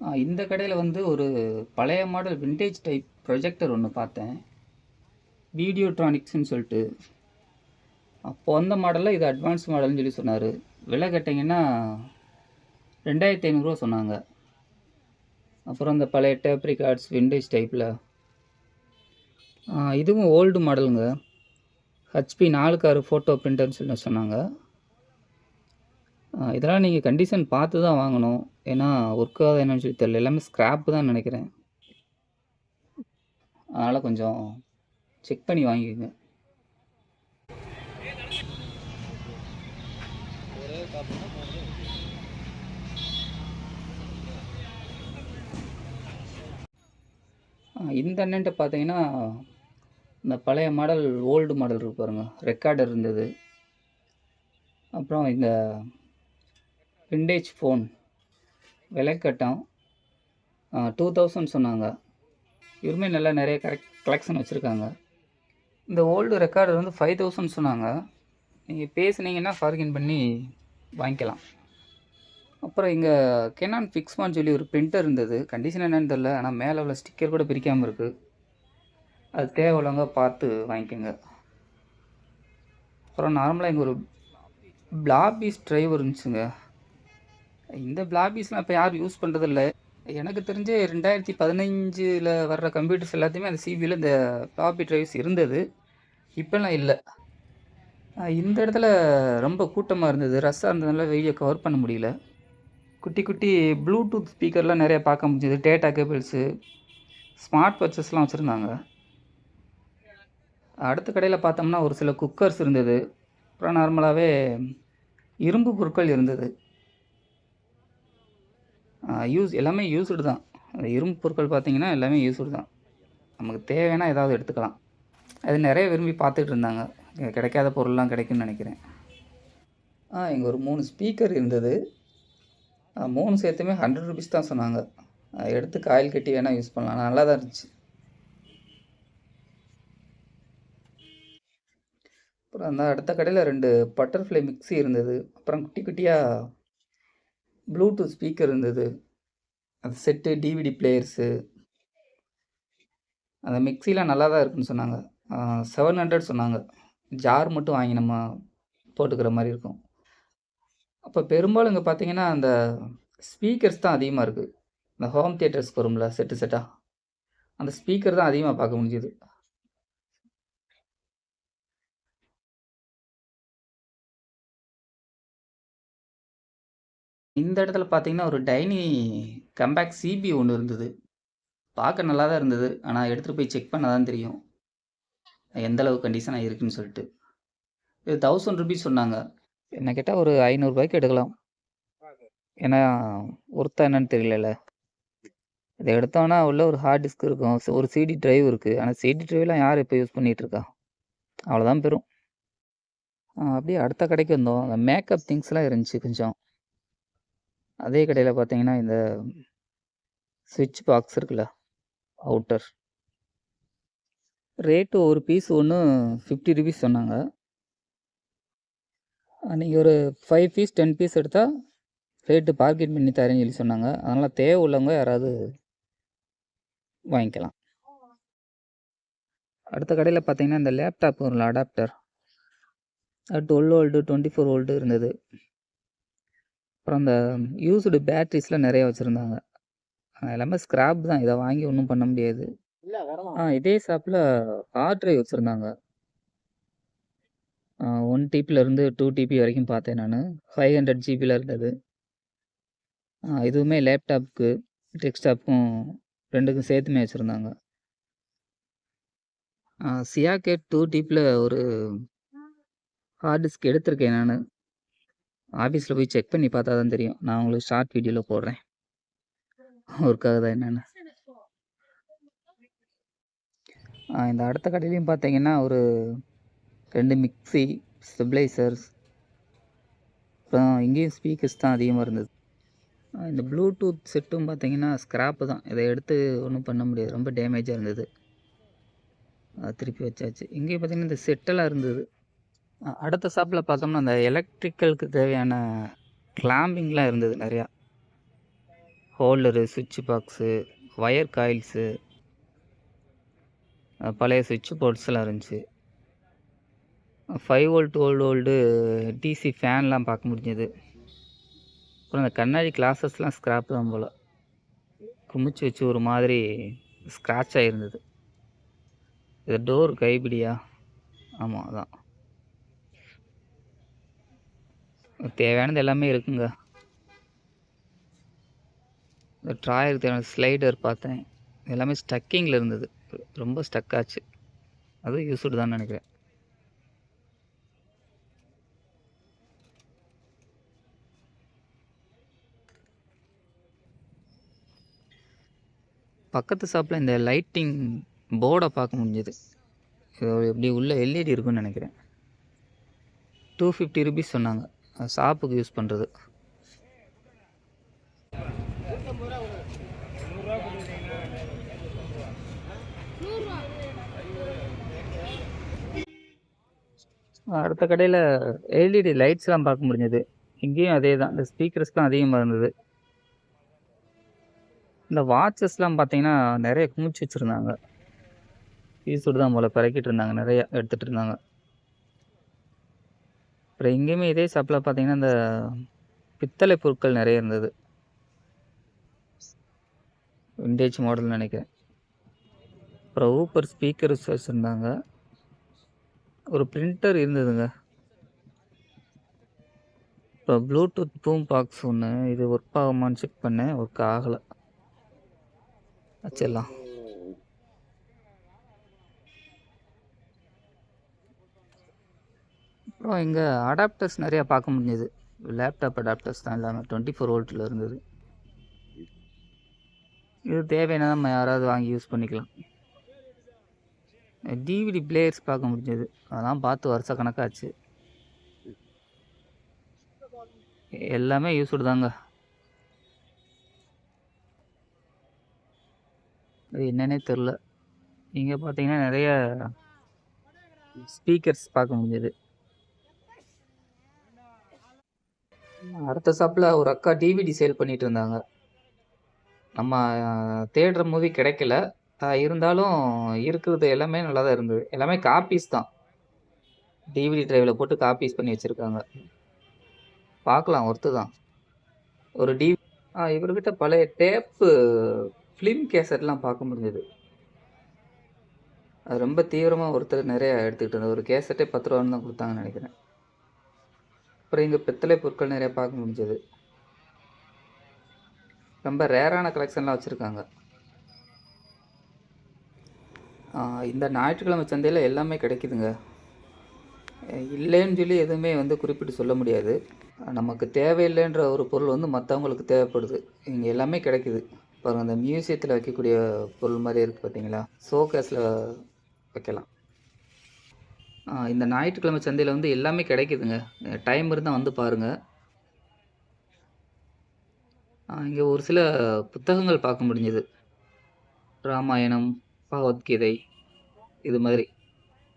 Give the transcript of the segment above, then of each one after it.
ஆ, இந்த கடையில் வந்து ஒரு பழைய மாடல் விண்டேஜ் டைப் ப்ரொஜெக்டர் ஒன்று பார்த்தேன். வீடியோட்ரானிக்ஸ்னு சொல்லிட்டு. அப்போ அந்த மாடலில் இது அட்வான்ஸ் மாடல்னு சொல்லி சொன்னார். விலை கேட்டிங்கன்னா ரெண்டாயிரத்தி ஐநூறுரூவா சொன்னாங்க. அப்புறம் அந்த பழைய டேப் ரிகார்ட்ஸ் விண்டேஜ் டைப்பில் இதுவும் ஓல்டு மாடலுங்க. ஹச்பி நாலுக்கு ஆறு ஃபோட்டோ பிரிண்டர்னு சொல்லி சொன்னாங்க. இதெல்லாம் நீங்கள் கண்டிஷன் பார்த்து தான் வாங்கணும். ஏன்னா ஒர்க் ஆகுது என்னன்னு சொல்லி தெரியல. எல்லாமே ஸ்க்ராப் தான் நினைக்கிறேன். அதனால் கொஞ்சம் செக் பண்ணி வாங்கிக்கோங்க. இந்த அண்ணன்ட்ட பார்த்தீங்கன்னா இந்த பழைய மாடல் ஓல்டு மாடல் இருக்கு பாருங்க. ரெக்கார்டர் இருந்தது. அப்புறம் இந்த விண்டேஜ் ஃபோன் விலை கட்டம் டூ தௌசண்ட் சொன்னாங்க. இவருமே நல்லா நிறைய கரெக்ட் கலெக்ஷன் வச்சுருக்காங்க. இந்த ஓல்டு ரெக்கார்டர் வந்து ஃபைவ் தௌசண்ட் சொன்னாங்க. நீங்கள் பேசுனீங்கன்னா ஃபார்கின் பண்ணி வாங்கிக்கலாம். அப்புறம் இங்கே கெனான் ஃபிக்ஸ்மான்னு சொல்லி ஒரு பிரிண்டர் இருந்தது. கண்டிஷன் என்னன்னு தெரில ஆனால் மேலே உள்ள ஸ்டிக்கர் கூட பிரிக்காமல் இருக்குது அது தேவையுள்ளவங்க பார்த்து வாங்கிக்கோங்க. அப்புறம் நார்மலாக இங்கே ஒரு பிளாபிஸ் ட்ரைவர் இருந்துச்சுங்க. இந்த பிளாபிஸ்லாம் இப்போ யாரும் யூஸ் பண்ணுறதில்ல எனக்கு தெரிஞ்சு ரெண்டாயிரத்தி பதினஞ்சில் வர்ற கம்ப்யூட்டர்ஸ் எல்லாத்தையுமே அந்த சிபியில் இந்த ஃப்ளாப்பி ட்ரைவ்ஸ் இருந்தது. இப்போல்லாம் இல்லை. இந்த இடத்துல ரொம்ப கூட்டமாக இருந்தது. ரஷ்ஷாக இருந்ததுனால வீடியோ கவர் பண்ண முடியல. குட்டி குட்டி ப்ளூடூத் ஸ்பீக்கர்லாம் நிறைய பார்க்க முடிஞ்சது. டேட்டா கேபிள்ஸு ஸ்மார்ட் வாட்சஸ்லாம் வச்சுருந்தாங்க. அடுத்த கடையில் பார்த்தோம்னா ஒரு சில குக்கர்ஸ் இருந்தது. அப்புறம் நார்மலாகவே இரும்பு பொருட்கள் இருந்தது. யூஸ் எல்லாமே யூஸ்டு தான். அந்த இரும்பு பொருட்கள் பார்த்திங்கன்னா எல்லாமே யூஸ்டு தான். நமக்கு தேவைன்னா ஏதாவது எடுத்துக்கலாம். அது நிறைய விரும்பி பார்த்துக்கிட்டு இருந்தாங்க. கிடைக்காத பொருள்லாம் கிடைக்கும்னு நினைக்கிறேன். ஆ இங்கே ஒரு மூணு ஸ்பீக்கர் இருந்தது. மூணு சேர்த்துமே ஹண்ட்ரட் ருபீஸ் தான் சொன்னாங்க. எடுத்து காயில் கட்டி வேணால் யூஸ் பண்ணலாம். நல்லா தான் இருந்துச்சு. அப்புறம் அந்த அடுத்த கடையில் ரெண்டு பட்டர்ஃப்ளை மிக்ஸி இருந்தது. அப்புறம் குட்டி குட்டியாக ப்ளூடூத் ஸ்பீக்கர் இருந்தது. அது செட்டு டிவிடி பிளேயர்ஸு அந்த மிக்ஸிலாம் நல்லா தான் இருக்குன்னு சொன்னாங்க. செவன் ஹண்ட்ரட் சொன்னாங்க. ஜார் மட்டும் வாங்கி நம்ம போட்டுக்கிற மாதிரி இருக்கும். அப்போ பெரும்பாலும் இங்கே பார்த்தீங்கன்னா அந்த ஸ்பீக்கர்ஸ் தான் அதிகமாக இருக்குது இந்த ஹோம் தியேட்டர்ஸ்க்கு வரும்ல செட்டு செட்டாக அந்த ஸ்பீக்கர் தான் அதிகமாக பார்க்க முடிஞ்சுது. இந்த இடத்துல பார்த்தீங்கன்னா ஒரு டைனி கம்பேக் சிபி ஒன்று இருந்தது. பார்க்க நல்லா தான் இருந்தது. ஆனால் எடுத்துகிட்டு போய் செக் பண்ணால் தான் தெரியும். எந்த அளவு கண்டிஷனாக இருக்குன்னு சொல்லிட்டு. இது தௌசண்ட் ருபீஸ் சொன்னாங்க. என்ன கேட்டால் ஒரு ஐநூறுரூபாய்க்கு எடுக்கலாம். ஏன்னா ஒருத்தா என்னன்னு தெரியல இதை எடுத்தோன்னா உள்ள ஒரு ஹார்ட் டிஸ்க் இருக்கும். ஒரு சிடி டிரைவ் இருக்குது ஆனால் சிடி டிரைவ்லாம் யார் இப்போ யூஸ் பண்ணிகிட்டு இருக்கா? அவ்வளோதான் பெறும் அப்படியே அடுத்த கடைக்கு வந்தோம். அந்த மேக்கப் திங்ஸ்லாம் இருந்துச்சு கொஞ்சம். அதே கடையில் பார்த்தீங்கன்னா இந்த சுவிட்ச் பாக்ஸ் இருக்குல்ல அவுட்டர் ரேட்டு ஒரு பீஸ் ஒன்று ஃபிஃப்டி ருபீஸ் சொன்னாங்க. நீங்கள் ஒரு ஃபைவ் பீஸ் டென் பீஸ் எடுத்தால் ரேட்டு பார்க்கெட் பண்ணி தரேன்னு சொல்லி சொன்னாங்க. அதனால் தேவை உள்ளவங்க யாராவது வாங்கிக்கலாம். அடுத்த கடையில் பார்த்தீங்கன்னா இந்த லேப்டாப் ஒரு adapter twelve volt twenty four volt இருந்தது. அப்புறம் அந்த யூஸ்டு பேட்ரிஸ்லாம் நிறைய வச்சுருந்தாங்க. எல்லாமே ஸ்க்ராப் தான். இதை வாங்கி ஒன்றும் பண்ண முடியாது. ஆ இதே ஷாப்பில் ஹார்ட் டிரைவ் வச்சுருந்தாங்க. ஒன் இருந்து டூ டிபி வரைக்கும் பார்த்தேன் நான். ஃபைவ் ஹண்ட்ரட் ஜிபியில் இருந்தது. இதுவுமே லேப்டாப்புக்கு டெஸ்க்டாப்புக்கும் ரெண்டுக்கும் சேர்த்துமே வச்சுருந்தாங்க. சியாகேட் டூ டிப்பில் ஒரு ஹார்ட் டிஸ்க் எடுத்திருக்கேன் நான். ஆஃபீஸில் போய் செக் பண்ணி பார்த்தா தான் தெரியும். நான் உங்களுக்கு ஷார்ட் வீடியோவில் போடுறேன். ஒர்க் ஆகுதா என்னென்னு. இந்த அடுத்த கடையிலையும் பார்த்தீங்கன்னா ஒரு ரெண்டு மிக்ஸி ஸ்டெபிளைசர்ஸ் அப்புறம் இங்கேயும் ஸ்பீக்கர்ஸ் தான் அதிகமாக இருந்தது. இந்த ப்ளூடூத் செட்டும் பார்த்தீங்கன்னா ஸ்க்ராப்பு தான். இதை எடுத்து ஒன்றும் பண்ண முடியாது. ரொம்ப டேமேஜாக இருந்தது. திருப்பி வச்சாச்சு. இங்கேயும் பார்த்தீங்கன்னா இந்த செட்டெல்லாம் இருந்தது. அடுத்த ஷாப்பில் பார்த்தோம்னா அந்த எலக்ட்ரிக்கலுக்கு தேவையான கிளாம்பிங்லாம் இருந்தது நிறையா. ஹோல்டரு சுவிட்ச் பாக்ஸு ஒயர் காயில்ஸு பழைய சுவிட்ச் போர்ட்ஸ்லாம் இருந்துச்சு. Five volt old old DC ஃபேன்லாம் பார்க்க முடிஞ்சது. அப்புறம் அந்த கண்ணாடி கிளாஸஸ்லாம் ஸ்க்ராப் தான் போல். குமிச்சு வச்சு ஒரு மாதிரி ஸ்க்ராட்ச் ஆகிருந்தது இது டோர் கைப்பிடியா? ஆமாம் அதான். தேவையானது எல்லாமே இருக்குங்க. இந்த ட்ராயருக்கு தேவையான ஸ்லைடர் பார்த்தேன். எல்லாமே ஸ்டக்கிங்கில் இருந்தது. ரொம்ப ஸ்டக் ஆச்சு. அது யூஸ்டு தான் நினைக்கிறேன். பக்கத்து ஷாப்பில் இந்த லைட்டிங் போர்டை பார்க்க முடிஞ்சது. இது எப்படி உள்ள எல்இடி இருக்குன்னு நினைக்கிறேன். டூ ஃபிஃப்டி ருபீஸ் சொன்னாங்க. ஷாப்புக்கு யூஸ் பண்ணுறது அடுத்த கடையில் எல்இடி லைட்ஸ்லாம் பார்க்க முடிஞ்சது. இங்கேயும் அதே தான் இந்த ஸ்பீக்கர்ஸ்லாம் அதிகமாக இருந்தது. இந்த வாட்சஸ்லாம் பார்த்தீங்கன்னா நிறைய குமிச்சு வச்சுருந்தாங்க. யூஸ்டு தான் போல் பிறக்கிட்டு இருந்தாங்க. நிறையா எடுத்துகிட்டு இருந்தாங்க. அப்புறம் எங்கேயுமே இதே ஷாப்பில் பார்த்தீங்கன்னா இந்த பித்தளை பொருட்கள் நிறைய இருந்தது. விண்டேஜ் மாடல் நினைக்கிறேன். அப்புறம் ஊப்பர் ஸ்பீக்கர் வச்சுருந்தாங்க ஒரு பிரிண்டர் இருந்ததுங்க. இப்போ ப்ளூடூத் பூம் பாக்ஸ் ஒன்று இது ஒர்க் ஆகுமான்னு செக் பண்ணேன். ஒர்க் ஆகலை. வச்சிடலாம் அப்புறம் இங்கே அடாப்டர்ஸ் நிறையா பார்க்க முடிஞ்சது. லேப்டாப் அடாப்டர்ஸ் தான் இல்லாமல் டுவெண்ட்டி ஃபோர் வோல்ட்டில் இருந்தது. இது தேவையான நம்ம யாராவது வாங்கி யூஸ் பண்ணிக்கலாம். டிவிடி பிளேயர்ஸ் பார்க்க முடிஞ்சது. அதெல்லாம் பார்த்து வருஷ கணக்காச்சு. எல்லாமே யூஸ்டு தாங்க. அது என்னன்னே தெரில. இங்கே பார்த்தீங்கன்னா நிறைய ஸ்பீக்கர்ஸ் பார்க்க முடிஞ்சது. அடுத்த ஷாப்பில் ஒரு அக்கா டிவிடி சேல் பண்ணிட்டு இருந்தாங்க. நம்ம தேடுற மூவி கிடைக்கல. இருந்தாலும் இருக்கிறது எல்லாமே நல்லா தான் இருந்தது. எல்லாமே காப்பீஸ் தான். டிவிடி டிரைவில் போட்டு காப்பீஸ் பண்ணி வச்சுருக்காங்க. பார்க்கலாம் ஒர்த்து தான். ஒரு டி இவர்கிட்ட பழைய டேப்பு ஃபிலிம் கேசட்லாம் பார்க்க முடிஞ்சது. அது ரொம்ப தீவிரமாக ஒருத்தர் நிறையா எடுத்துக்கிட்டு இருந்தது ஒரு கேசட்டே பத்து ரூபான்னு தான் கொடுத்தாங்கன்னு நினைக்கிறேன். அப்புறம் இங்கே பித்தளை பொருட்கள் நிறைய பார்க்க முடிஞ்சது. ரொம்ப ரேரான கலெக்ஷன்லாம் வச்சுருக்காங்க. இந்த ஞாயிற்றுக்கிழமை சந்தையில் எல்லாமே கிடைக்குதுங்க. இல்லைன்னு சொல்லி எதுவுமே வந்து குறிப்பிட்டு சொல்ல முடியாது. நமக்கு தேவையில்லைன்ற ஒரு பொருள் வந்து மற்றவங்களுக்கு தேவைப்படுது. இங்கே எல்லாமே கிடைக்குது. பாருங்கள் அந்த மியூசியத்தில் வைக்கக்கூடிய பொருள் மாதிரி இருக்குது பார்த்தீங்களா ஷோகேஸில் வைக்கலாம். இந்த ஞாயிற்றுக்கிழமை சந்தையில் வந்து எல்லாமே கிடைக்குதுங்க. டைம் இருந்தால் வந்து பாருங்கள் இங்கே ஒரு சில புத்தகங்கள் பார்க்க முடிஞ்சது. ராமாயணம் பகவத்கீதை இது மாதிரி.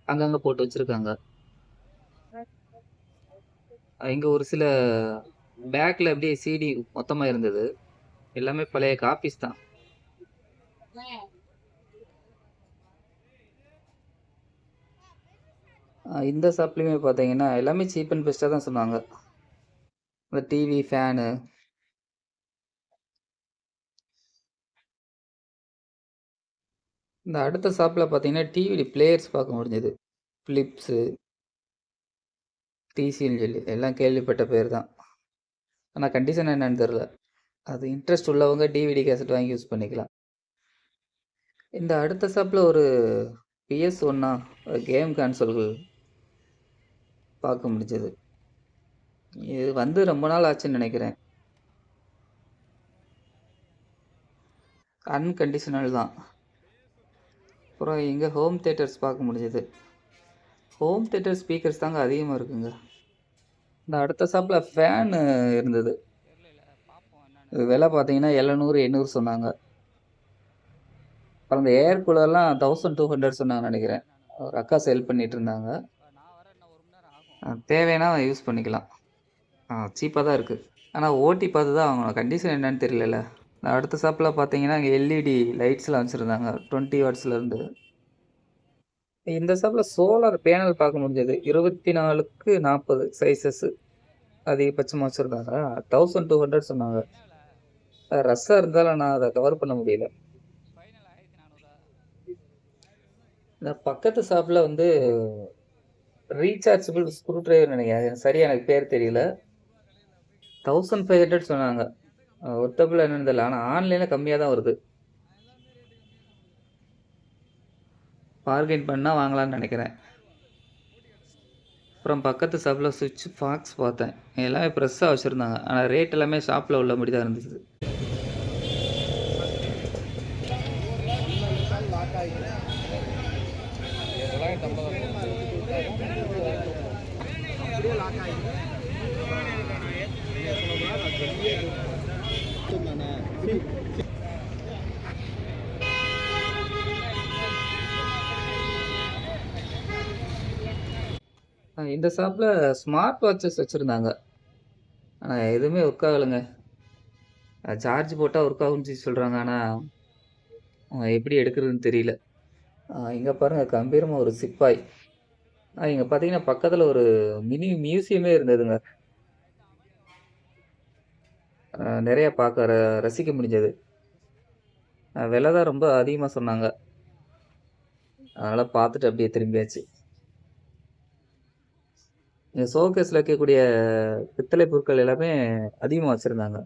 அங்கங்கே போட்டு வச்சுருக்காங்க. இங்கே ஒரு சில பேக்கில் அப்படியே சிடி மொத்தமாக இருந்தது. எல்லாமே பழைய காப்பீஸ் தான். இந்த ஷாப்லேயுமே பார்த்தீங்கன்னா எல்லாமே சீப் அண்ட் பெஸ்ட்டாக தான் சொன்னாங்க. இந்த டிவி ஃபேனு இந்த அடுத்த ஷாப்பில் பார்த்தீங்கன்னா டிவிடி பிளேயர்ஸ் பார்க்க முடிஞ்சது. ஃபிலிப்ஸு டிசின்னு சொல்லி எல்லாம் கேள்விப்பட்ட பேர் தான். ஆனால் கண்டிஷன் என்னன்னு தெரில அது இன்ட்ரெஸ்ட் உள்ளவங்க டிவிடி கேசட் வாங்கி யூஸ் பண்ணிக்கலாம். இந்த அடுத்த ஷாப்பில் ஒரு பிஎஸ் ஒன்னா கேம் கான்சோல்கள் பார்க்க முடிஞ்சது. இது வந்து ரொம்ப நாள் ஆச்சுன்னு நினைக்கிறேன். அன்கண்டிஷனல் தான். அப்புறம் இங்கே ஹோம் தேட்டர்ஸ் பார்க்க முடிஞ்சது. ஹோம் தேட்டர் ஸ்பீக்கர்ஸ் தாங்க அதிகமாக இருக்குங்க. இந்த அடுத்த ஷாப்பில் ஃபேனு இருந்தது. இது விலை பார்த்தீங்கன்னா எழுநூறு எண்ணூறு சொன்னாங்க. அப்புறம் இந்த ஏர் கூலர்லாம் தௌசண்ட் டூ ஹண்ட்ரட் சொன்னாங்க நினைக்கிறேன். ஒரு அக்கா சேல் பண்ணிகிட்டு இருந்தாங்க. தேவைன்னா யூஸ் பண்ணிக்கலாம். சீப்பாக தான் இருக்குது ஆனால் ஓட்டி பார்த்து தான் வாங்கணும். கண்டிஷன் என்னன்னு தெரியல நான் அடுத்த ஷாப்பில் பார்த்தீங்கன்னா இங்கே எல்இடி லைட்ஸ்லாம் வச்சுருந்தாங்க. டுவெண்ட்டி வாட்ஸ்லேருந்து இந்த ஷாப்பில் சோலார் பேனல் பார்க்க முடிஞ்சது. இருபத்தி நாலுக்கு நாற்பது சைஸஸ்ஸு அதிகபட்சமாக வச்சுருந்தாங்க. தௌசண்ட் டூ ஹண்ட்ரட் சொன்னாங்க. ரஷ்ஷாக இருந்தாலும் நான் அதை கவர் பண்ண முடியல. இந்த பக்கத்து ஷாப்பில் வந்து ரீசார்ஜபிள் ஸ்க்ரூ ட்ரைவர் நினைக்கிறேன். அது சரியா எனக்கு பேர் தெரியல. தௌசண்ட் ஃபைவ் ஹண்ட்ரட் சொன்னாங்க. ஒர்த்தபிள் என்னன்னு தெரியல. ஆனால் ஆன்லைனில் கம்மியாக தான் வருது. பார்கெயின் பண்ணால் வாங்கலாம்னு நினைக்கிறேன். அப்புறம் பக்கத்து ஷாப்பில் சுவிட்ச் ஃபாக்ஸ் பார்த்தேன். எல்லாமே ப்ரெஸ்ஸாக வச்சுருந்தாங்க. ஆனால் ரேட் எல்லாமே ஷாப்பில் உள்ள முடி தான் இருந்துச்சு ஆ, இந்த ஷாப்பில் ஸ்மார்ட் வாட்சஸ் வச்சுருந்தாங்க. ஆனால் எதுவுமே ஒர்க் ஆகலைங்க. சார்ஜ் போட்டால் ஒர்க் ஆகும்னு சொல்கிறாங்க ஆனால் எப்படி எடுக்கிறதுன்னு தெரியல. இங்கே பாருங்கள் கம்பீரமாக ஒரு சிப்பாய் இங்கே பார்த்தீங்கன்னா பக்கத்தில் ஒரு மினி மியூசியமே இருந்ததுங்க. நிறைய பார்க்க ர ரசிக்க முடிஞ்சது. விலை தான் ரொம்ப அதிகமாக சொன்னாங்க. அதனால் பார்த்துட்டு அப்படியே திரும்பியாச்சு. இந்த ஷோகேஸில் வைக்கக்கூடிய பித்தளை பொருட்கள் எல்லாமே அதிகமாக வச்சுருந்தாங்க.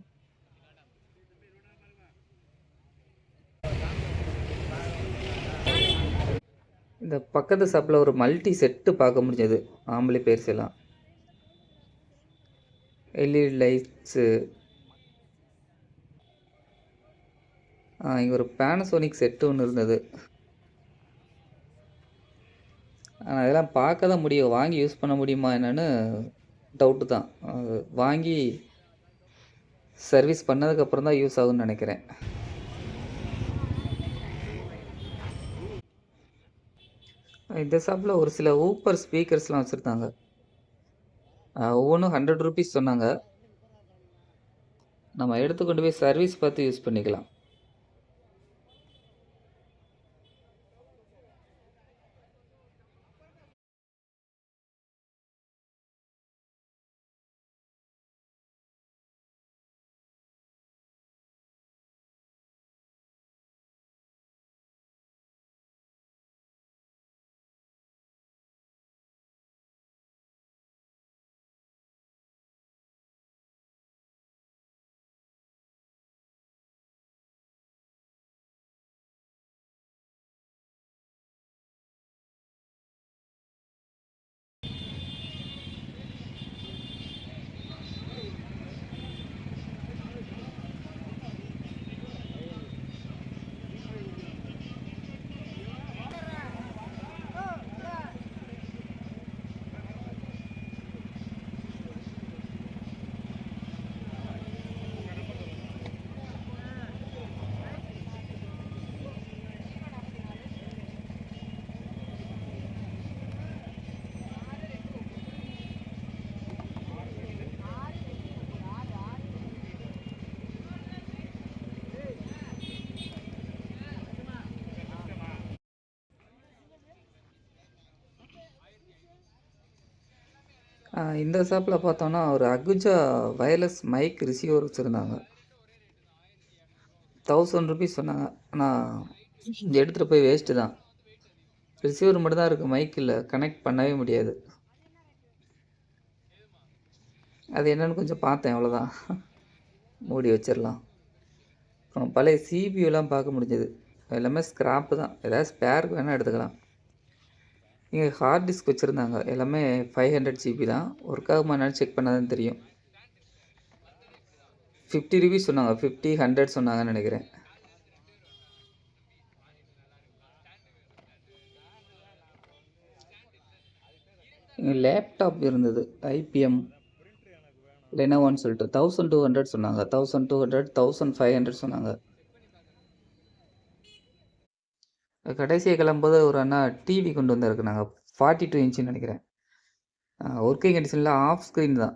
இந்த பக்கத்து ஷாப்பில் ஒரு மல்டி செட்டு பார்க்க முடிஞ்சது. ஆம்பளை பேர்ஸ் எல்லாம் எல்இடி லைட்ஸு. இங்கே ஒரு பேனசோனிக் செட்டு ஒன்று இருந்தது. ஆனால் அதெல்லாம் பார்க்க தான் முடியும். வாங்கி யூஸ் பண்ண முடியுமா என்னென்னு டவுட்டு தான். வாங்கி சர்வீஸ் பண்ணதுக்கப்புறம் தான் யூஸ் ஆகும்னு நினைக்கிறேன். இந்த ஷாப்பில் ஒரு சில ஊப்பர் ஸ்பீக்கர்ஸ்லாம் வச்சுருந்தாங்க. ஒவ்வொன்றும் ஹண்ட்ரட் ருபீஸ் சொன்னாங்க. நம்ம எடுத்து கொண்டு போய் சர்வீஸ் பார்த்து யூஸ் பண்ணிக்கலாம். இந்த ஷாப்பில் பார்த்தோன்னா ஒரு அகுஜா வயர்லெஸ் மைக் ரிசீவர் வச்சுருந்தாங்க. தௌசண்ட் ருபீஸ் சொன்னாங்க. ஆனால் எடுத்துகிட்டு போய் வேஸ்ட்டு தான். ரிசீவர் மட்டும் தான் இருக்குது மைக் இல்லை. கனெக்ட் பண்ணவே முடியாது. அது என்னென்னு கொஞ்சம் பார்த்தேன் அவ்வளோதான் மூடி வச்சிடலாம். அப்புறம் பழைய சிபியூலாம் பார்க்க முடிஞ்சது. எல்லாமே ஸ்க்ராப்பு தான். ஏதாவது ஸ்பேருக்கு வேணால் எடுத்துக்கலாம். இங்கே ஹார்ட் டிஸ்க் வச்சுருந்தாங்க. எல்லாமே ஃபைவ் ஹண்ட்ரட் ஜிபி தான். ஒர்க் ஆகுமானாலும் செக் பண்ணால் தான் தெரியும். ஃபிஃப்டி ருபீஸ் சொன்னாங்க. ஃபிஃப்டி ஹண்ட்ரட் சொன்னாங்கன்னு நினைக்கிறேன். இங்கே லேப்டாப் இருந்தது. ஐபிஎம் லெனோவான்னு சொல்லிட்டு. தௌசண்ட் டூ ஹண்ட்ரட் சொன்னாங்க. Thousand two hundred thousand five hundred சொன்னாங்க. கடைசியாக கிளம்பும்போது ஒரு அண்ணா டிவி கொண்டு வந்திருக்கு நாங்கள் ஃபார்ட்டி டூ இன்ச்சுன்னு நினைக்கிறேன் ஒர்க்கிங் கண்டிஷனில் ஆஃப் ஸ்க்ரீன் தான்.